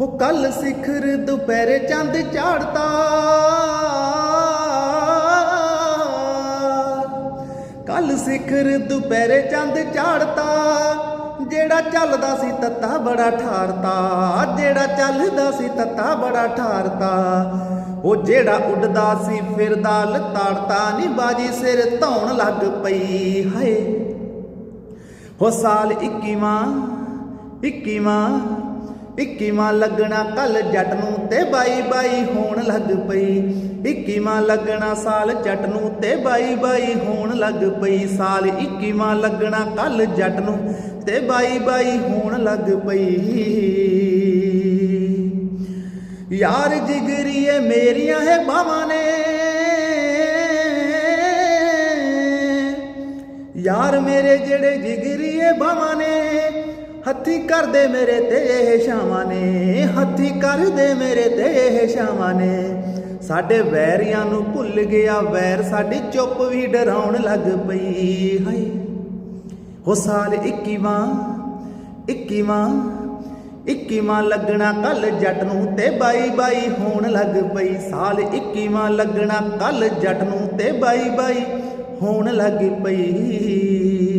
ਹੋ ਕੱਲ ਸਿਖਰ ਦੁਪਹਿਰੇ ਚੰਦ ਝਾੜਤਾ ਕੱਲ ਸਿਖਰ ਦੁਪਹਿਰੇ ਚੰਦ ਝਾੜਤਾ ਜਿਹੜਾ ਚੱਲਦਾ ਸੀ ਤੱਤਾ ਬੜਾ ਠਾਰਤਾ। ਜਿਹੜਾ ਚੱਲਦਾ ਸੀ ਤੱਤਾ ਬੜਾ ਠਾਰਤਾ। ਉਹ ਜਿਹੜਾ ਉੱਡਦਾ ਸੀ ਫਿਰਦਾ ਲਤਾੜਤਾ। ਨੀ ਬਾਜੀ ਸਿਰ ਧੌਣ ਲੱਗ ਪਈ, ਹਾਏ। ਹੋ ਸਾਲ 21ਵਾਂ 21ਵਾਂ 21ਵਾਂ ਲੱਗਣਾ ਕੱਲ ਜੱਟ ਨੂੰ ਤੇ ਬਾਈ ਬਾਈ ਹੋਣ ਲੱਗ ਪਈ। 21ਵਾਂ ਲੱਗਣਾ ਸਾਲ ਜੱਟ ਨੂੰ ਤੇ ਬਾਈ ਬਾਈ ਹੋਣ ਲੱਗ ਪਈ। ਸਾਲ 21ਵਾਂ ਲੱਗਣਾ ਕੱਲ ਜੱਟ ਨੂੰ ਤੇ ਬਾਈ ਬਾਈ ਹੋਣ ਲੱਗ ਪਈ। ਯਾਰ ਜਿਗਰੀਏ ਮੇਰੀਆਂ ਹੈ ਬਾਵਾਂ ਨੇ। ਯਾਰ ਮੇਰੇ ਜਿਹੜੇ ਜਿਗਰੀਏ ਬਾਵਾਂ ਨੇ। ਹੱਥੀ ਕਰਦੇ ਮੇਰੇ ਤੇ ਇਹ ਸ਼ਾਮਾਂ ਨੇ, ਹੱਥੀ ਕਰਦੇ ਮੇਰੇ ਤੇ ਇਹ ਸ਼ਾਮਾਂ ਨੇ। ਸਾਡੇ ਵੈਰੀਆਂ ਨੂੰ ਭੁੱਲ ਗਿਆ ਵੈਰ, ਸਾਡੀ ਚੁੱਪ ਵੀ ਡਰਾਉਣ ਲੱਗ ਪਈ। ਹਾਏ, ਹੋ ਸਾਲ 21ਵਾਂ 21ਵਾਂ 21ਵਾਂ ਲੱਗਣਾ ਕੱਲ ਜੱਟ ਨੂੰ ਤੇ ਬਾਈ ਬਾਈ ਹੋਣ ਲੱਗ ਪਈ। ਸਾਲ 21ਵਾਂ ਲੱਗਣਾ ਕੱਲ ਜੱਟ ਨੂੰ ਤੇ ਬਾਈ ਬਾਈ ਹੋਣ ਲੱਗ ਪਈ।